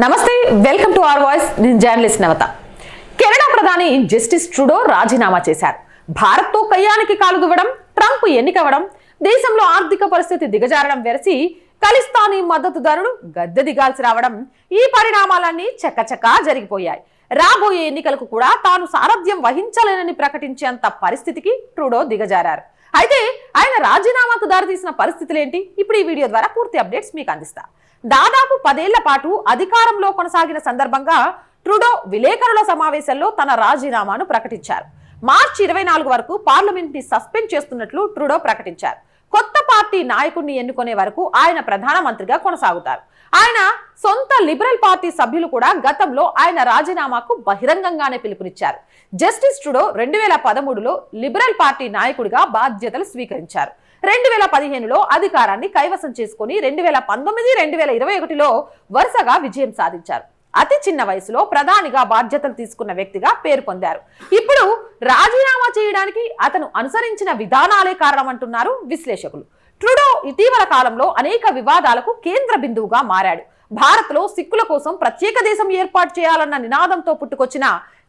నమస్తే welcome to R voice. నేను journalist Navata. Canada ప్రధాని జస్టిస్ ట్రుడో రాజీనామా చేశారు. భారత్తో కయ్యానికి కాలు దువ్వడం ట్రంప్ ఎన్నికవడం దేశంలో ఆర్థిక పరిస్థితి దిగజారడం వెరసి ఖలిస్తానీ మద్దతుదారుడు గద్దె దిగాల్సి రావడం ఈ పరిణామాలన్నీ చక్కచక్కా జరిగిపోయాయి. రాబోయే ఎన్నికలకు కూడా తాను సారథ్యం వహించలేనని ప్రకటించేంత పరిస్థితికి ట్రుడో దిగజారారు. అయితే ఆయన రాజీనామాకు దారితీసిన పరిస్థితులేంటి? ఇప్పుడు ఈ వీడియో ద్వారా పూర్తి అప్డేట్స్ మీకు అందిస్తా. దాదాపు పదేళ్ళ పాటు అధికారంలో కొనసాగిన సందర్భంగా ట్రుడో విలేకరుల సమావేశంలో తన రాజీనామాను ప్రకటించారు. మార్చి ఇరవై నాలుగు వరకు పార్లమెంట్ని సస్పెండ్ చేస్తున్నట్లు ట్రుడో ప్రకటించారు. కొత్త పార్టీ నాయకుడిని ఎన్నుకునే వరకు ఆయన ప్రధానమంత్రిగా కొనసాగుతారు. ఆయన సొంత లిబరల్ పార్టీ సభ్యులు కూడా గతంలో ఆయన రాజీనామాకు బహిరంగంగానే పిలుపునిచ్చారు. జస్టిస్ ట్రుడో రెండు వేల పదమూడులో లిబరల్ పార్టీ నాయకుడిగా బాధ్యతలు స్వీకరించారు. రెండు వేల పదిహేనులో అధికారాన్ని కైవసం చేసుకుని రెండు వేల పంతొమ్మిది రెండు వేల ఇరవై ఒకటిలో వరుసగా విజయం సాధించారు. అతి చిన్న వయసులో ప్రధానిగా బాధ్యతలు తీసుకున్న వ్యక్తిగా పేరు పొందారు. ఇప్పుడు రాజీనామా చేయడానికి అతను అనుసరించిన విధానాలే కారణమంటున్నారు విశ్లేషకులు. ట్రుడో ఇటీవల కాలంలో అనేక వివాదాలకు కేంద్ర బిందువుగా మారాడు. భారత్లో సిక్కుల కోసం ప్రత్యేక దేశం ఏర్పాటు చేయాలన్న నినాదంతో పుట్టుకొచ్చిన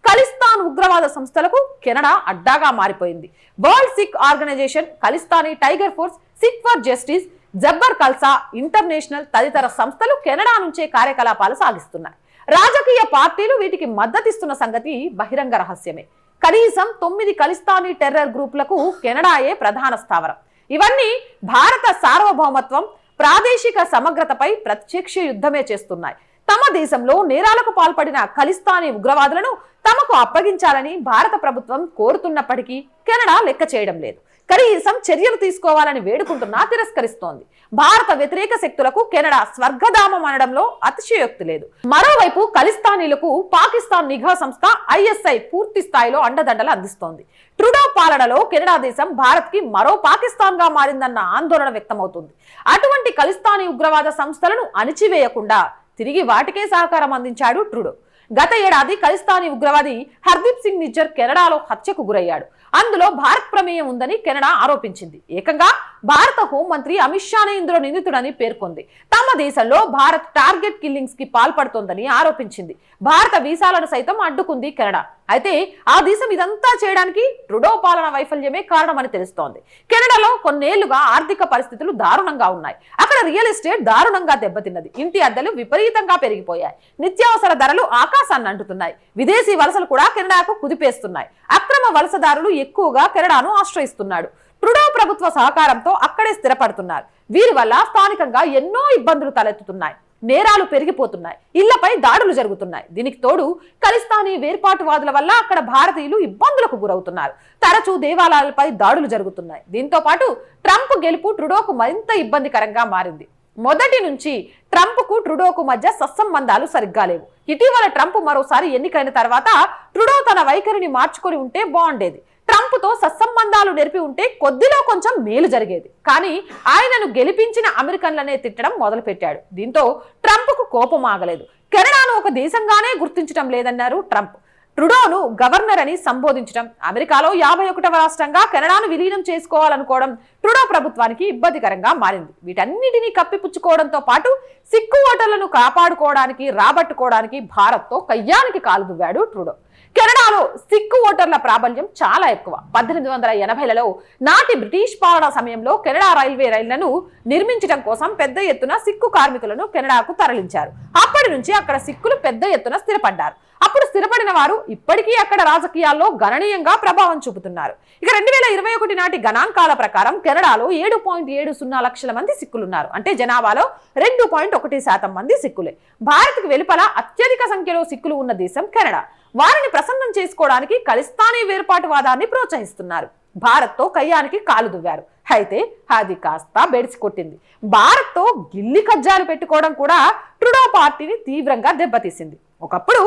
ఖలిస్తాన్ ఉగ్రవాద సంస్థలకు కెనడా అడ్డాగా మారిపోయింది. World Sikh organisation Khalistani tiger force Sikh for justice Babbar Khalsa international తదితర సంస్థలు కెనడా నుంచే కార్యకలాపాలు సాగిస్తున్నాయి. రాజకీయ పార్టీలు వీటికి మద్దతిస్తున్న సంగతి బహిరంగ రహస్యమే. కనీసం తొమ్మిది ఖలిస్తానీ టెర్రర్ గ్రూపులకు కెనడాయే ప్రధాన స్థావరం. ఇవన్నీ భారత సార్వభౌమత్వం ప్రాదేశిక సమగ్రతపై ప్రత్యక్ష యుద్ధమే చేస్తున్నాయి. తమ దేశంలో నేరాలకు పాల్పడిన ఖలిస్తానీ ఉగ్రవాదులను తమకు అప్పగించాలని భారత ప్రభుత్వం కోరుతున్నప్పటికీ కెనడా లెక్క చేయడం లేదు. కనీసం చర్యలు తీసుకోవాలని వేడుకుంటున్నా తిరస్కరిస్తోంది భారత వ్యతిరేక శక్తులకు కెనడా స్వర్గధామం అనడంలో అతిశయోక్తి లేదు. మరోవైపు ఖలిస్తానీలకు పాకిస్తాన్ నిఘా సంస్థ ఐఎస్ఐ పూర్తి స్థాయిలో అండదండలు అందిస్తోంది. ట్రుడో పాలనలో కెనడా దేశం భారత్కి మరో పాకిస్తాన్గా మారిందన్న ఆందోళన వ్యక్తమవుతుంది. అటువంటి ఖలిస్తానీ ఉగ్రవాద సంస్థలను అణిచివేయకుండా తిరిగి వాటికే సహకారం అందించాడు ట్రుడో. గత ఏడాది ఖలిస్తానీ ఉగ్రవాది హర్దీప్ సింగ్ నిజ్జర్ కెనడాలో హత్యకు గురయ్యాడు. అందులో భారత్ ప్రమేయం ఉందని కెనడా ఆరోపించింది. ఏకంగా భారత హోంమంత్రి అమిత్ షానే ఇందులో నిందితుడని పేర్కొంది. తమ దేశంలో భారత్ టార్గెట్ కిల్లింగ్స్కి పాల్పడుతోందని ఆరోపించింది. భారత వీసాలను సైతం అడ్డుకుంది కెనడా. అయితే ఆ దేశం ఇదంతా చేయడానికి ట్రుడో పాలన వైఫల్యమే కారణమని తెలుస్తోంది. కెనడాలో కొన్నేళ్ళుగా ఆర్థిక పరిస్థితులు దారుణంగా ఉన్నాయి. అక్కడ రియల్ ఎస్టేట్ దారుణంగా దెబ్బతిన్నది. ఇంటి అద్దెలు విపరీతంగా పెరిగిపోయాయి. నిత్యావసర ధరలు ఆకాశాన్ని అంటుతున్నాయి. విదేశీ వలసలు కూడా కెనడాకు కుదిపేస్తున్నాయి. అక్రమ వలసదారులు ఎక్కువగా కెనడాను ఆశ్రయిస్తున్నాడు. ట్రుడో ప్రభుత్వ సహకారంతో అక్కడే స్థిరపడుతున్నారు. వీరి వల్ల స్థానికంగా ఎన్నో ఇబ్బందులు తలెత్తుతున్నాయి. నేరాలు పెరిగిపోతున్నాయి. ఇళ్ళపై దాడులు జరుగుతున్నాయి. దీనికి తోడు ఖలిస్తానీ వేర్పాటువాదుల వల్ల అక్కడ భారతీయులు ఇబ్బందులకు గురవుతున్నారు. తరచూ దేవాలయాలపై దాడులు జరుగుతున్నాయి. దీంతో పాటు ట్రంప్ గెలుపు ట్రుడోకు మరింత ఇబ్బందికరంగా మారింది. మొదటి నుంచి ట్రంప్కు ట్రుడోకు మధ్య సత్సంబంధాలు సరిగ్గా లేవు. ఇటీవల ట్రంప్ మరోసారి ఎన్నికైన తర్వాత ట్రుడో తన వైఖరిని మార్చుకొని ఉంటే బాగుండేది. ట్రంప్తో సత్సంబంధాలు నెరిపి ఉంటే కొద్దిలో కొంచెం మేలు జరిగేది. కానీ ఆయనను గెలిపించిన అమెరికన్లనే తిట్టడం మొదలుపెట్టాడు. దీంతో ట్రంప్కు కోపం ఆగలేదు. కెనడాను ఒక దేశంగానే గుర్తించడం లేదన్నారు ట్రంప్. ట్రుడోను గవర్నర్ అని సంబోధించడం అమెరికాలో యాభై ఒకటవ రాష్ట్రంగా కెనడాను విలీనం చేసుకోవాలనుకోవడం ట్రుడో ప్రభుత్వానికి ఇబ్బందికరంగా మారింది. వీటన్నిటినీ కప్పిపుచ్చుకోవడంతో పాటు సిక్కు ఓటర్లను కాపాడుకోవడానికి రాబట్టుకోవడానికి భారత్తో కయ్యానికి కాలు దువ్వాడు ట్రుడో. కెనడాలో సిక్కు ఓటర్ల ప్రాబల్యం చాలా ఎక్కువ. పద్దెనిమిది వందల ఎనభైలలో నాటి బ్రిటిష్ పాలన సమయంలో కెనడా రైల్వే రైళ్ళను నిర్మించడం కోసం పెద్ద ఎత్తున సిక్కు కార్మికులను కెనడాకు తరలించారు. అప్పటి నుంచి అక్కడ సిక్కులు పెద్ద ఎత్తున స్థిరపడ్డారు. అప్పుడు స్థిరపడిన వారు ఇప్పటికీ అక్కడ రాజకీయాల్లో గణనీయంగా ప్రభావం చూపుతున్నారు. ఇక రెండు వేల ఇరవై ఒకటి నాటి గణాంకాల ప్రకారం కెనడాలో ఏడు పాయింట్ ఏడు సున్నా లక్షల మంది సిక్కులున్నారు. అంటే జనాభాలో రెండు పాయింట్ ఒకటి శాతం మంది సిక్కులే. భారత్కు వెలుపల అత్యధిక సంఖ్యలో సిక్కులు ఉన్న దేశం కెనడా. వారిని ప్రసన్నం చేసుకోవడానికి ఖలిస్తానీ వేర్పాటువాదాన్ని ప్రోత్సహిస్తున్నారు. భారత్తో కయ్యానికి కాలు దువ్వారు. అయితే అది కాస్త బెడిసి కొట్టింది. భారత్తో గిల్లి కజ్జాలు పెట్టుకోవడం కూడా ట్రుడో పార్టీని తీవ్రంగా దెబ్బతీసింది. ఒకప్పుడు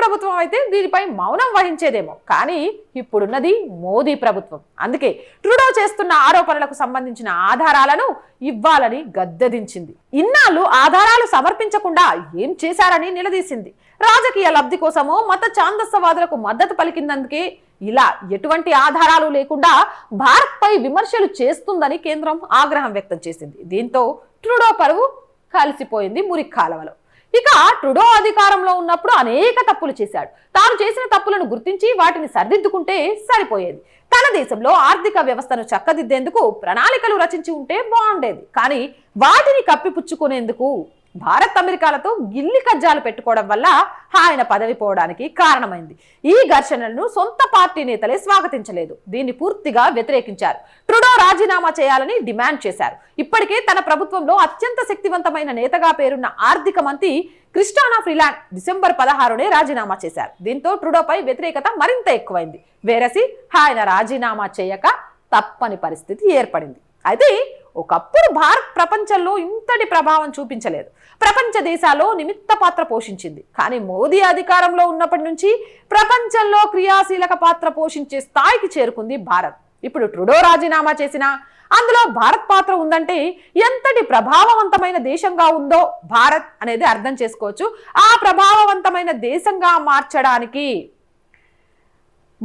ప్రభుత్వం అయితే దీనిపై మౌనం వహించేదేమో. కానీ ఇప్పుడున్నది మోదీ ప్రభుత్వం. అందుకే ట్రూడో చేస్తున్న ఆరోపణలకు సంబంధించిన ఆధారాలను ఇవ్వాలని గద్దెదించింది. ఇన్నాళ్ళు ఆధారాలు సమర్పించకుండా ఏం చేశారని నిలదీసింది. రాజకీయ లబ్ధి కోసమో మత ఛాందస్సవాదులకు మద్దతు పలికినందుకే ఇలా ఎటువంటి ఆధారాలు లేకుండా భారత్ పై విమర్శలు చేస్తుందని కేంద్రం ఆగ్రహం వ్యక్తం చేసింది. దీంతో ట్రుడో పరువు కలిసిపోయింది మురిక్కాలవలో. ఇక ట్రుడో అధికారంలో ఉన్నప్పుడు అనేక తప్పులు చేశాడు. తాను చేసిన తప్పులను గుర్తించి వాటిని సరిదిద్దుకుంటే సరిపోయేది. తన దేశంలో ఆర్థిక వ్యవస్థను చక్కదిద్దేందుకు ప్రణాళికలు రచించి ఉంటే బాగుండేది. కానీ వాటిని కప్పిపుచ్చుకునేందుకు భారత్ అమెరికాలతో గిల్లి కజ్జాలు పెట్టుకోవడం వల్ల ఆయన పదవి పోవడానికి కారణమైంది. ఈ ఘర్షణలను సొంత పార్టీ నేతలే స్వాగతించలేదు. దీన్ని పూర్తిగా వ్యతిరేకించారు. ట్రుడో రాజీనామా చేయాలని డిమాండ్ చేశారు. ఇప్పటికే తన ప్రభుత్వంలో అత్యంత శక్తివంతమైన నేతగా పేరున్న ఆర్థిక మంత్రి క్రిస్టానా ఫ్రీలాండ్ డిసెంబర్ పదహారునే రాజీనామా చేశారు. దీంతో ట్రుడోపై వ్యతిరేకత మరింత ఎక్కువైంది. వేరసి ఆయన రాజీనామా చేయక తప్పని పరిస్థితి ఏర్పడింది. అయితే ఒకప్పుడు భారత్ ప్రపంచంలో ఇంతటి ప్రభావం చూపించలేదు. ప్రపంచ దేశాల్లో నిమిత్త పాత్ర పోషించింది. కానీ మోదీ అధికారంలో ఉన్నప్పటి నుంచి ప్రపంచంలో క్రియాశీలక పాత్ర పోషించే స్థాయికి చేరుకుంది భారత్. ఇప్పుడు ట్రుడో రాజీనామా చేసినా అందులో భారత్ పాత్ర ఉందంటే ఎంతటి ప్రభావవంతమైన దేశంగా ఉందో భారత్ అనేది అర్థం చేసుకోవచ్చు. ఆ ప్రభావవంతమైన దేశంగా మార్చడానికి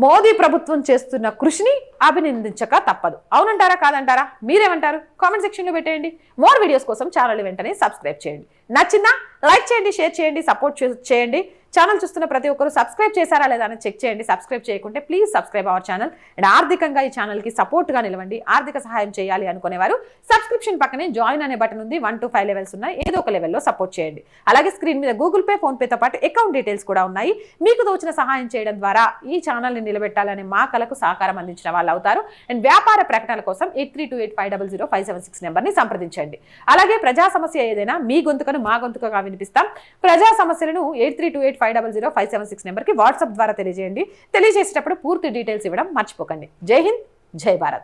మోదీ ప్రభుత్వం చేస్తున్న కృషిని అభినందించక తప్పదు. అవునంటారా? కాదంటారా? మీరేమంటారు? కామెంట్ సెక్షన్లో పెట్టేయండి. మోర్ వీడియోస్ కోసం ఛానల్ వెంటనే సబ్స్క్రైబ్ చేయండి. నచ్చిందా? లైక్ చేయండి షేర్ చేయండి సపోర్ట్ చేయండి. ఛానల్ చూస్తున్న ప్రతి ఒక్కరు సబ్స్క్రైబ్ చేశారా లేదా అని చెక్ చేయండి. సబ్స్క్రైబ్ చేయకుంటే please subscribe our channel and ఆర్థికంగా ఈ ఛానల్కి సపోర్ట్గా నిలవండి. ఆర్థిక సహాయం చేయాలి అనుకునేవారు. సబ్స్క్రిప్షన్ పక్కనే జాయిన్ అనే బటన్ ఉంది. వన్ టు ఫైవ్ లెవెల్స్ ఉన్నాయి. ఏదో ఒక లెవెల్లో సపోర్ట్ చేయండి. అలాగే స్క్రీన్ మీద గూగుల్ పే ఫోన్పేతో పాటు అకౌంట్ డీటెయిల్స్ కూడా ఉన్నాయి. మీకు తోచిన సహాయం చేయడం ద్వారా ఈ ఛానల్ని నిలబెట్టాలనే మా కలకు సహకారం అందించిన వాళ్ళు అవుతారు. అండ్ వ్యాపార ప్రకటనల కోసం eight three two eight five double zero five seven six నెంబర్ని సంప్రదించండి. అలాగే ప్రజా సమస్య ఏదైనా మీ గొంతుకను మా గొంతుకగా వినిపిస్తాం. ప్రజా సమస్యలను eight three two eight five double zero five seven six నెంబర్కి వాట్సాప్ ద్వారా తెలియజేయండి. తెలియజేసేటప్పుడు పూర్తి డీటెయిల్స్ ఇవ్వడం మర్చిపోకండి. జై హింద్ జై భారత్.